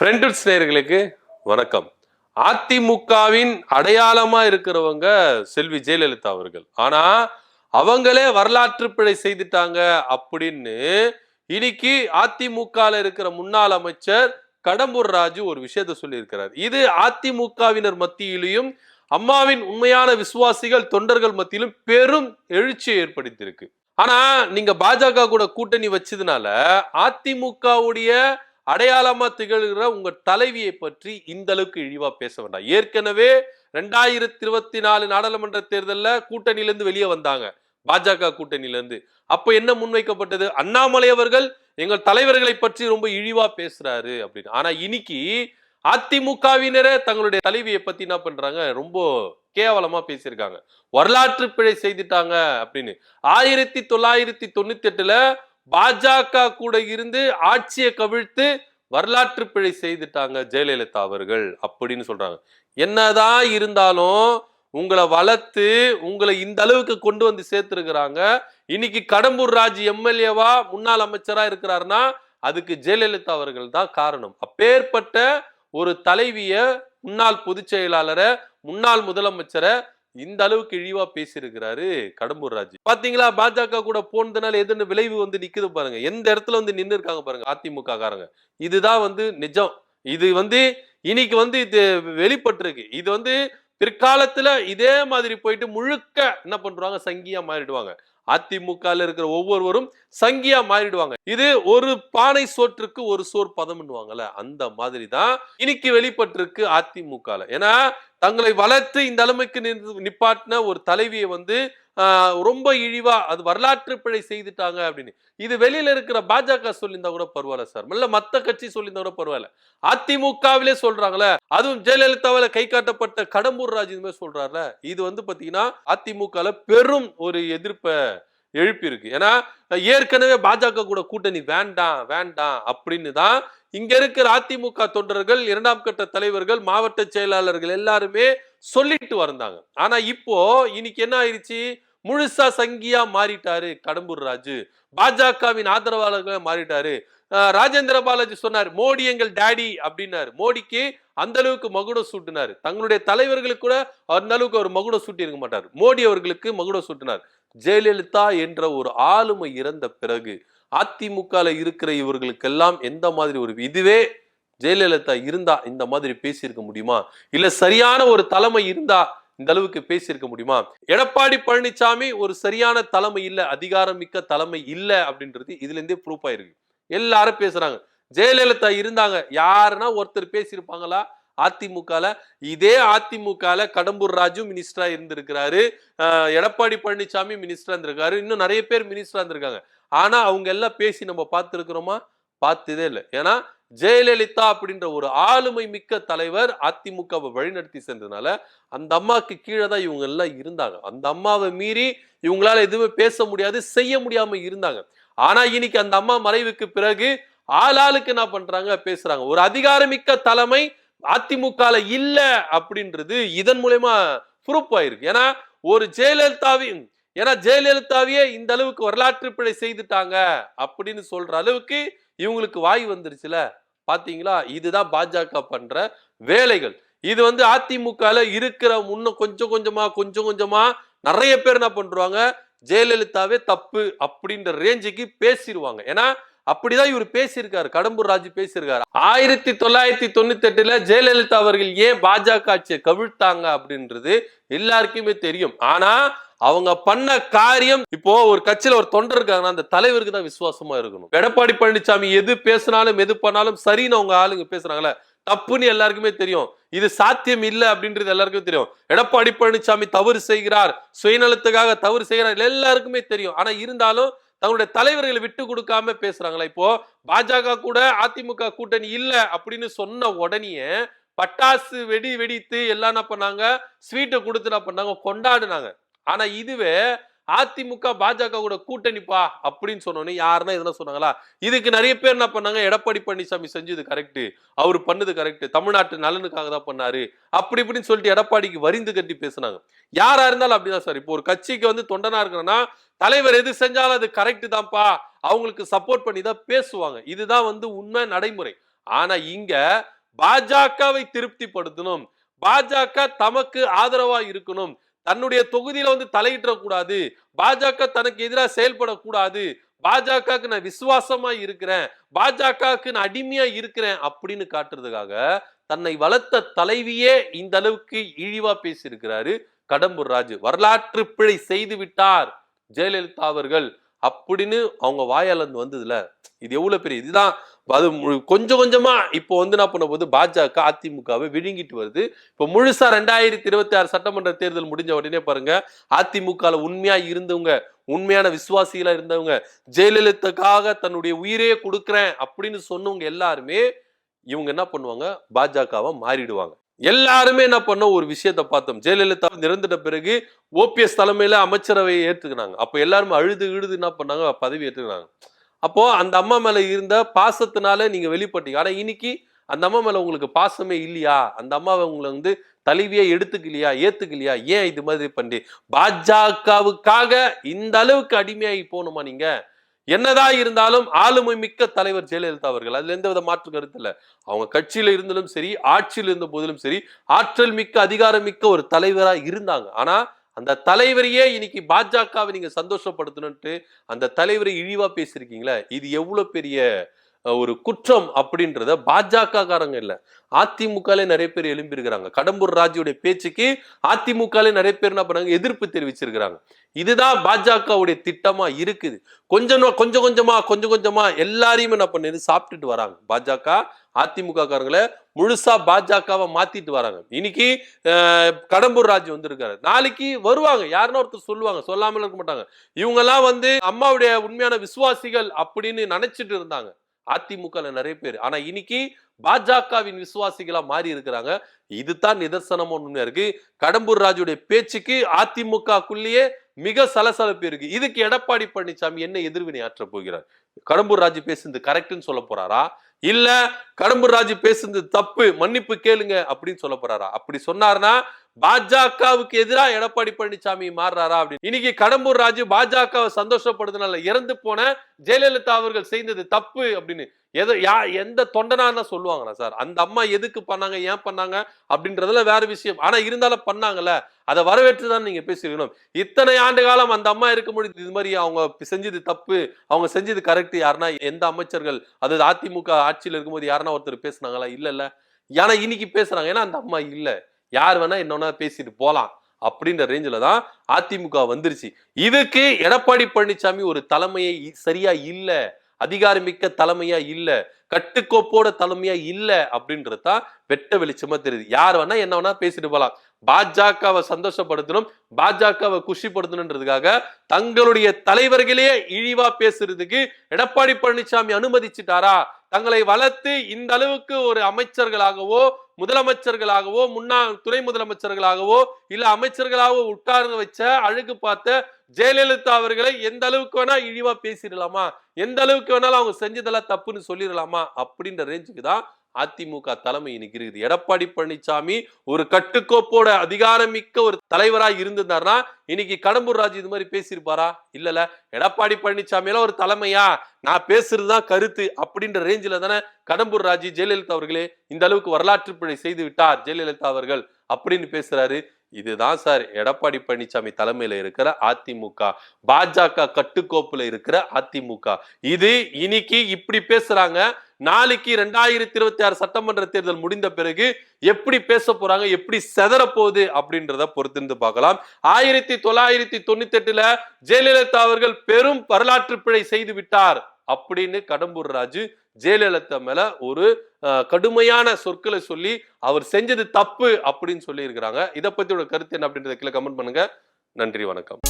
Friends நேயர்களுக்கு வணக்கம். அதிமுகவின் அடையாளமா இருக்கிறவங்க செல்வி ஜெயலலிதா அவர்கள். ஆனா அவங்களே வரலாற்று பிழை செய்துட்டாங்க அப்படின்னு இன்னைக்கு அதிமுகல இருக்கிற முன்னாள் அமைச்சர் கடம்பூர் ராஜு ஒரு விஷயத்த சொல்லியிருக்கிறார். இது அதிமுகவினர் மத்தியிலையும் அம்மாவின் உண்மையான விசுவாசிகள் தொண்டர்கள் மத்தியிலும் பெரும் எழுச்சியை ஏற்படுத்தியிருக்கு. ஆனா நீங்க பாஜக கூட கூட்டணி வச்சதுனால அதிமுகவுடைய அடையாளமாக திகழ்கிற உங்கள் தலைவியை பற்றி இந்த அளவுக்கு இழிவாக பேச வேண்டாம். ஏற்கனவே ரெண்டாயிரத்தி இருபத்தி நாலு நாடாளுமன்ற தேர்தலில் கூட்டணியிலேருந்து வெளியே வந்தாங்க. பாஜக கூட்டணியிலேருந்து. அப்போ என்ன முன்வைக்கப்பட்டது? அண்ணாமலை அவர்கள் எங்கள் தலைவர்களை பற்றி ரொம்ப இழிவாக பேசுகிறாரு அப்படின்னு. ஆனால் இன்னைக்கு அதிமுகவினரே தங்களுடைய தலைவியை பற்றி என்ன பண்ணுறாங்க ரொம்ப கேவலமாக பேசியிருக்காங்க. வரலாற்று பிழை செய்துட்டாங்க அப்படின்னு. ஆயிரத்தி தொள்ளாயிரத்தி தொண்ணூத்தி எட்டுல பாஜக கூட இருந்து ஆட்சியை கவிழ்த்து வரலாற்று பிழை செய்துட்டாங்க ஜெயலலிதா அவர்கள் அப்படின்னு சொல்றாங்க. என்னதான் இருந்தாலும் உங்களை வளர்த்து உங்களை இந்த அளவுக்கு கொண்டு வந்து சேர்த்துருக்கிறாங்க. இன்னைக்கு கடம்பூர் ராஜ் எம்எல்ஏவா முன்னாள் அமைச்சரா இருக்கிறாருன்னா அதுக்கு ஜெயலலிதா அவர்கள் தான் காரணம். அப்பேற்பட்ட ஒரு தலைவிய முன்னாள் பொதுச் செயலாளரை முன்னாள் முதலமைச்சரை இந்த அளவுக்கு இழிவா பேசியிருக்கிறாரு கடம்பூர் ராஜ். பாத்தீங்களா? பாஜக கூட போனதுனால எதுன்னு விளைவு வந்து நிக்குது பாருங்க. எந்த இடத்துல வந்து நின்று இருக்காங்க பாருங்க அதிமுக காரங்க இதுதான் வந்து நிஜம். இது வந்து இன்னைக்கு வந்து இது வெளிப்பட்டிருக்கு. இது வந்து பிற்காலத்துல இதே மாதிரி போயிட்டு முழுக்க என்ன பண்றாங்க? சங்கியா மாறிடுவாங்க. அதிமுகல இருக்கிற ஒவ்வொருவரும் சங்கியா மாறிடுவாங்க. இது ஒரு பானை சோற்றுக்கு ஒரு சோர் பதம்னுவாங்கல்ல அந்த மாதிரி தான் இன்னைக்கு வெளிப்பட்டிருக்கு அதிமுகல. ஏன்னா தங்களை வளர்த்து இந்த அளவுக்கு நின்று- நிப்பாட்டின ஒரு தலைவியை வந்து ஆஹ், ரொம்ப இழிவா அது வரலாற்று பிழை செய்துட்டாங்க அப்படின்னு. இது வெளியில இருக்கிற பாஜக சொல்லியிருந்தா கூட பரவாயில்ல சார். இல்ல மத்த கட்சி சொல்லியிருந்தா கூட பரவாயில்ல. அதிமுகவிலே சொல்றாங்களே அதுவும் ஜெயலலிதாவில கை காட்டப்பட்ட கடம்பூர் ராஜ் இது மாதிரி சொல்றாருல. இது வந்து பாத்தீங்கன்னா அதிமுகல பெரும் ஒரு எதிர்ப்பை எழுப்பியிருக்கு. ஏன்னா ஏற்கனவே பாஜக கூட கூட்டணி வேண்டாம் வேண்டாம் அப்படின்னு தான் இங்க இருக்கிற அதிமுக தொண்டர்கள் இரண்டாம் கட்ட தலைவர்கள் மாவட்ட செயலாளர்கள் எல்லாருமே சொல்லிட்டு வந்தாங்க. ஆனா இப்போ இன்னைக்கு என்ன ஆயிடுச்சு முழுசா சங்கியா மாறிட்டாரு கடம்பூர் ராஜு. பாஜகவின் ஆதரவாளர்களாக மாறிட்டாரு. ராஜேந்திர பாலாஜி சொன்னார் மோடி எங்கள் டாடி அப்படின்னாரு. மோடிக்கு அந்த அளவுக்கு மகுடம் சூட்டினார். தங்களுடைய தலைவர்களுக்கு கூட அந்த அளவுக்கு அவர் மகுடம் சூட்டி இருக்க மாட்டார். மோடி அவர்களுக்கு மகுடம் சூட்டினார். ஜெயலலிதா என்ற ஒரு ஆளுமை இறந்த பிறகு அதிமுகல இருக்கிற இவர்களுக்கெல்லாம் எந்த மாதிரி ஒரு இதுவே ஜெயலலிதா இருந்தா இந்த மாதிரி பேசியிருக்க முடியுமா? இல்ல சரியான ஒரு தலைமை இருந்தா இந்த அளவுக்கு பேசியிருக்க முடியுமா? எடப்பாடி பழனிசாமி ஒரு சரியான தலைமை இல்லை அதிகாரம் மிக்க தலைமை இல்லை அப்படின்றது இதுல இருந்தே ப்ரூஃப் ஆயிருக்கு. எல்லாரும் பேசுறாங்க. ஜெயலலிதா இருந்தாங்க. யாருன்னா ஒருத்தர் பேசியிருப்பாங்களா? அதிமுகல. இதே அதிமுகல கடம்பூர் ராஜு மினிஸ்டரா இருந்திருக்கிறாரு. எடப்பாடி பழனிசாமி மினிஸ்டரா இருந்திருக்காரு. இன்னும் நிறைய பேர் மினிஸ்டரா இருந்திருக்காங்க. ஆனா அவங்க எல்லாம் பேசி நம்ம பார்த்துருக்கிறோமா? பார்த்ததே இல்லை. ஏன்னா ஜெயலலிதா அப்படின்ற ஒரு ஆளுமை மிக்க தலைவர் அதிமுகவை வழிநடத்தி சென்றதுனால அந்த அம்மாவுக்கு கீழே தான் இவங்க எல்லாம் இருந்தாங்க. அந்த அம்மாவை மீறி இவங்களால எதுவுமே பேச முடியாது செய்ய முடியாம இருந்தாங்க. ஆனா இன்னைக்கு அந்த அம்மா மறைவுக்கு பிறகு ஆளாளுக்கு என்ன பண்றாங்க? பேசுறாங்க. ஒரு அதிகாரமிக்க தலைமை அதிமுகல இல்ல அப்படின்றது இதன் மூலயமா ப்ரூஃப் ஆயிருக்கு ஏன்னா ஒரு ஜெயலலிதாவின் ஏன்னா ஜெயலலிதாவையே இந்த அளவுக்கு வரலாற்று பிழை செய்துட்டாங்க அப்படின்னு சொல்ற அளவுக்கு இவங்களுக்கு வாய் வந்துருச்சுல? பாத்தீங்களா? இதுதான் பாஜக பண்ற வேலைகள். இது வந்து அதிமுகல இருக்கிற முன்ன கொஞ்சம் கொஞ்சமா கொஞ்சம் கொஞ்சமா நிறைய பேர் என்ன பண்றாங்க? ஜெயலலிதாவே தப்பு அப்படின்ற ரேஞ்சுக்கு பேசிடுவாங்க ஏன்னா அப்படிதான் இவர் பேசியிருக்காரு. கடம்பூர் ராஜு பேசியிருக்காரு. ஆயிரத்தி தொள்ளாயிரத்தி தொண்ணூத்தி எட்டுல ஜெயலலிதா அவர்கள் ஏன் பாஜக ஆட்சியை கவிழ்த்தாங்க அப்படின்றது எல்லாருக்குமே தெரியும். ஆனா அவங்க பண்ண காரியம் இப்போ ஒரு கட்சியில ஒரு தொண்டர் இருக்காங்கன்னா அந்த தலைவருக்கு தான் விசுவாசமா இருக்கணும். எடப்பாடி பழனிசாமி எது பேசினாலும் எது பண்ணாலும் சரின்னு அவங்க ஆளுங்க பேசுறாங்களே தப்புன்னு எல்லாருக்குமே தெரியும். இது சாத்தியம் இல்லை அப்படின்றது எல்லாருக்குமே தெரியும். எடப்பாடி பழனிசாமி தவறு செய்கிறார் சுயநலத்துக்காக தவறு செய்கிறார் எல்லாருக்குமே தெரியும். ஆனா இருந்தாலும் தங்களுடைய தலைவர்களை விட்டு கொடுக்காம பேசுறாங்களா? இப்போ பாஜக கூட அதிமுக கூட்டணி இல்லை அப்படின்னு சொன்ன உடனே பட்டாசு வெடி வெடித்து எல்லாம் என்ன பண்ணாங்க? ஸ்வீட்டை கொடுத்து என்ன பண்ணாங்க? கொண்டாடுனாங்க. ஆனா இதுவே அதிமுக பாஜக கூட கூட்டணிப்பா அப்படின்னு சொன்னோன்னே யாருன்னா இதெல்லாம் சொன்னாங்களா? இதுக்கு நிறைய பேர் என்ன பண்ணாங்க? எடப்பாடி பழனிசாமி செஞ்சது கரெக்டு அவர் பண்ணது கரெக்ட் தமிழ்நாட்டு நலனுக்காக தான் பண்ணாரு. அப்படி இப்படின்னு சொல்லிட்டு எடப்பாடிக்கு வரிந்து கட்டி பேசுனாங்க. யாரா இருந்தாலும் அப்படிதான் சார். இப்போ ஒரு கட்சிக்கு வந்து தொண்டனா இருக்கிறனா தலைவர் எது செஞ்சாலும் அது கரெக்டு தான்ப்பா. அவங்களுக்கு சப்போர்ட் பண்ணி தான் பேசுவாங்க. இதுதான் வந்து உண்மை நடைமுறை. ஆனா இங்க பாஜகவை திருப்திப்படுத்தணும். பாஜக தமக்கு ஆதரவா இருக்கணும். தன்னுடைய தொகுதியில வந்து தலையிடக்கூடாது. பாஜக தனக்கு எதிராக செயல்படக்கூடாது. பாஜகவுக்கு நான் விசுவாசமா இருக்கிறேன். பாஜகவுக்கு நான் அடிமையா இருக்கிறேன் அப்படின்னு காட்டுறதுக்காக தன்னை வளர்த்த தலைவியே இந்த அளவுக்கு இழிவா பேசியிருக்கிறாரு கடம்பூர் ராஜு. வரலாற்று பிழை செய்து விட்டார் ஜெயலலிதா அவர்கள் அப்படின்னு அவங்க வாயாலந்து வந்ததுல. இது எவ்வளவு பெரிய இதுதான். அது கொஞ்சம் கொஞ்சமா இப்போ வந்து என்ன பண்ண போது பாஜக அதிமுகவை விழுங்கிட்டு வருது. இப்போ முழுசா ரெண்டாயிரத்தி இருபத்தி ஆறு சட்டமன்ற தேர்தல் முடிஞ்ச உடனே பாருங்க அதிமுகவில் உண்மையா இருந்தவங்க உண்மையான விசுவாசிகளா இருந்தவங்க ஜெயலலிதாக்காக தன்னுடைய உயிரே கொடுக்குறேன் அப்படின்னு சொன்னவங்க எல்லாருமே இவங்க என்ன பண்ணுவாங்க? பாஜகவை மாறிடுவாங்க. எல்லாருமே என்ன பண்ண ஒரு விஷயத்தை பார்த்தோம். ஜெயலலிதா நிறந்துட்ட பிறகு ஓபிஎஸ் தலைமையில அமைச்சரவையை ஏற்றுக்கினாங்க. அப்போ எல்லாருமே அழுது இழுது என்ன பண்ணாங்க? பதவி ஏற்றுக்கினாங்க. அப்போ அந்த அம்மா மேல இருந்த பாசத்தினால நீங்க வெளிப்பட்டீங்க. ஆனா இன்னைக்கு அந்த அம்மா மேல உங்களுக்கு பாசமே இல்லையா? அந்த அம்மாவை உங்களை வந்து தலைவியை எடுத்துக்கலையா? ஏத்துக்கலையா? ஏன் இது மாதிரி பண்ணி? பாஜகவுக்காக இந்த அளவுக்கு அடிமையாகி போகணுமா நீங்க? என்னதான் இருந்தாலும் ஆளுமை மிக்க தலைவர் ஜெயலலிதா அவர்கள். அதுல எந்த வித மாற்று கருத்து இல்லை. அவங்க கட்சியில இருந்தாலும் சரி ஆட்சியில் இருந்த போதிலும் சரி ஆற்றல் மிக்க அதிகாரம் மிக்க ஒரு தலைவரா இருந்தாங்க. ஆனா அந்த தலைவரையே இன்னைக்கு பாஜகவை நீங்க சந்தோஷப்படுத்தணும்ட்டு அந்த தலைவரை இழிவா பேசியிருக்கீங்களே? இது எவ்வளவு பெரிய ஒரு குற்றம் அப்படின்றத பாஜக காரங்க இல்லை. அதிமுகலே நிறைய பேர் எழும்பியிருக்கிறாங்க. கடம்பூர் ராஜுடைய பேச்சுக்கு அதிமுகலே நிறைய பேர் என்ன பண்ணாங்க? எதிர்ப்பு தெரிவிச்சிருக்கிறாங்க. இதுதான் பாஜகவுடைய திட்டமா இருக்குது. கொஞ்சம் கொஞ்சம் கொஞ்சமா கொஞ்சம் கொஞ்சமா எல்லாரையும் என்ன பண்ணி? சாப்பிட்டுட்டு வராங்க. பாஜக அதிமுக காரங்களை முழுசா பாஜகவை மாத்திட்டு வராங்க. இன்னைக்கு கடம்பூர் ராஜு வந்திருக்காரு. நாளைக்கு வருவாங்க. யாருன்னா ஒருத்தர் சொல்லுவாங்க. சொல்லாமல் இருக்க மாட்டாங்க. இவங்க எல்லாம் வந்து அம்மாவுடைய உண்மையான விசுவாசிகள் அப்படின்னு நினைச்சிட்டு இருந்தாங்க. அதிமுகல நிறைய பேர். ஆனா இன்னைக்கு பாஜகவின் விசுவாசிகளா மாறி இருக்கிறாங்க. இதுதான் நிதர்சனம் உண்மையா இருக்கு. கடம்பூர் ராஜுடைய பேச்சுக்கு அதிமுகக்குள்ளேயே மிக சலசலப்பு இருக்கு. இதுக்கு எடப்பாடி பழனிசாமி என்ன எதிர்வினை ஆற்ற போகிறார்? கடம்பூர் ராஜு பேசுனது கரெக்ட்னு சொல்ல போறாரா? இல்ல கடம்பூர் ராஜு பேசுனது தப்பு மன்னிப்பு கேளுங்க அப்படின்னு சொல்ல போறாரா? அப்படி சொன்னார்னா பாஜகவுக்கு எதிராக எடப்பாடி பழனிசாமி மாறுறாரா அப்படின்னு. இன்னைக்கு கடம்பூர் ராஜு பாஜகவை சந்தோஷப்படுதுனால இறந்து போன ஜெயலலிதா அவர்கள் செய்தது தப்பு அப்படின்னு. எதை யா எந்த தொண்டனா சொல்லுவாங்களா சார்? அந்த அம்மா எதுக்கு பண்ணாங்க ஏன் பண்ணாங்க அப்படின்றதுல வேற விஷயம். ஆனா இருந்தாலும் பண்ணாங்கல்ல. அதை வரவேற்று தான் நீங்க பேசிருக்கணும் இத்தனை ஆண்டு காலம் அந்த அம்மா இருக்க முடியுது. இது மாதிரி அவங்க செஞ்சது தப்பு. அவங்க செஞ்சது கரெக்ட் யாருன்னா எந்த அமைச்சர்கள்? அதாவது அதிமுக ஆட்சியில் இருக்கும்போது யாருன்னா ஒருத்தர் பேசுனாங்களா? இல்லை இல்லை ஏன்னா இன்னைக்கு பேசுறாங்க. ஏன்னா அந்த அம்மா இல்லை. யார் வேணா என்னன்னா பேசிட்டு போகலாம் அப்படின்ற ரேஞ்சில் தான் அதிமுக வந்துருச்சு. இதுக்கு எடப்பாடி பழனிசாமி ஒரு தலைமையை சரியா இல்லை. அதிகாரமிக்க தலைமையா இல்ல கட்டுக்கோப்போட தலைமையா இல்ல அப்படின்றது தான் வெட்ட வெளிச்சமா தெரியுது. யார் வேணா என்ன வேணா பேசிட்டு போலாம். பாஜகவை சந்தோஷப்படுத்தணும் பாஜகவை குஷிப்படுத்தணுன்றதுக்காக தங்களுடைய தலைவர்களே இழிவா பேசுறதுக்கு எடப்பாடி பழனிசாமி அனுமதிச்சிட்டாரா? தங்களை வளர்த்து இந்த அளவுக்கு ஒரு அமைச்சர்களாகவோ முதலமைச்சர்களாகவோ முன்னாள் துணை முதலமைச்சர்களாகவோ இல்ல அமைச்சர்களாகவோ உட்கார்ந்து வச்ச அழகு பார்த்த ஜெயலலிதா அவர்களை எந்த அளவுக்கு வேணா இழிவா பேசிடலாமா? எந்த அளவுக்கு வேணாலும் அவங்க செஞ்சதெல்லாம் தப்புன்னு சொல்லிடலாமா? அப்படின்ற ரேஞ்சுக்கு தான் அதிமுக தலைமை இன்னைக்கு இருக்குது. எடப்பாடி பழனிசாமி ஒரு கட்டுக்கோப்போட அதிகாரமிக்க ஒரு தலைவரா இருந்திருந்தாருன்னா இன்னைக்கு கடம்பூர் ராஜ் இது மாதிரி பேசியிருப்பாரா? இல்லல எடப்பாடி பழனிசாமி எல்லாம் ஒரு தலைமையா? நான் பேசுறதுதான் கருத்து அப்படின்ற ரேஞ்சில தானே கடம்பூர் ராஜ் ஜெயலலிதா அவர்களே இந்த அளவுக்கு வரலாற்று பிழை செய்து விட்டார் ஜெயலலிதா அவர்கள் அப்படின்னு பேசுறாரு. இதுதான் சார் எடப்பாடி பழனிசாமி தலைமையில இருக்கிற அதிமுக பாஜக கட்டுக்கோப்புல இருக்கிற அதிமுக. இது இன்னைக்கு இப்படி பேசுறாங்க. நாளைக்கு ரெண்டாயிரத்தி இருபத்தி ஆறு சட்டமன்ற தேர்தல் முடிந்த பிறகு எப்படி பேச போறாங்க எப்படி செதற போகுது அப்படின்றத பொறுத்திருந்து பார்க்கலாம். ஆயிரத்தி தொள்ளாயிரத்தி தொண்ணூத்தி எட்டுல ஜெயலலிதா அவர்கள் பெரும் வரலாற்று பிழை செய்து விட்டார். அப்படின்னு கடம்பூர் ராஜு ஜெயலலிதா மேல ஒரு கடுமையான சொற்களை சொல்லி அவர் செஞ்சது தப்பு அப்படின்னு சொல்லி இருக்கிறாங்க இதை பத்தியோட கருத்து என்ன அப்படின்றத கீழே கமெண்ட் பண்ணுங்க. நன்றி வணக்கம்.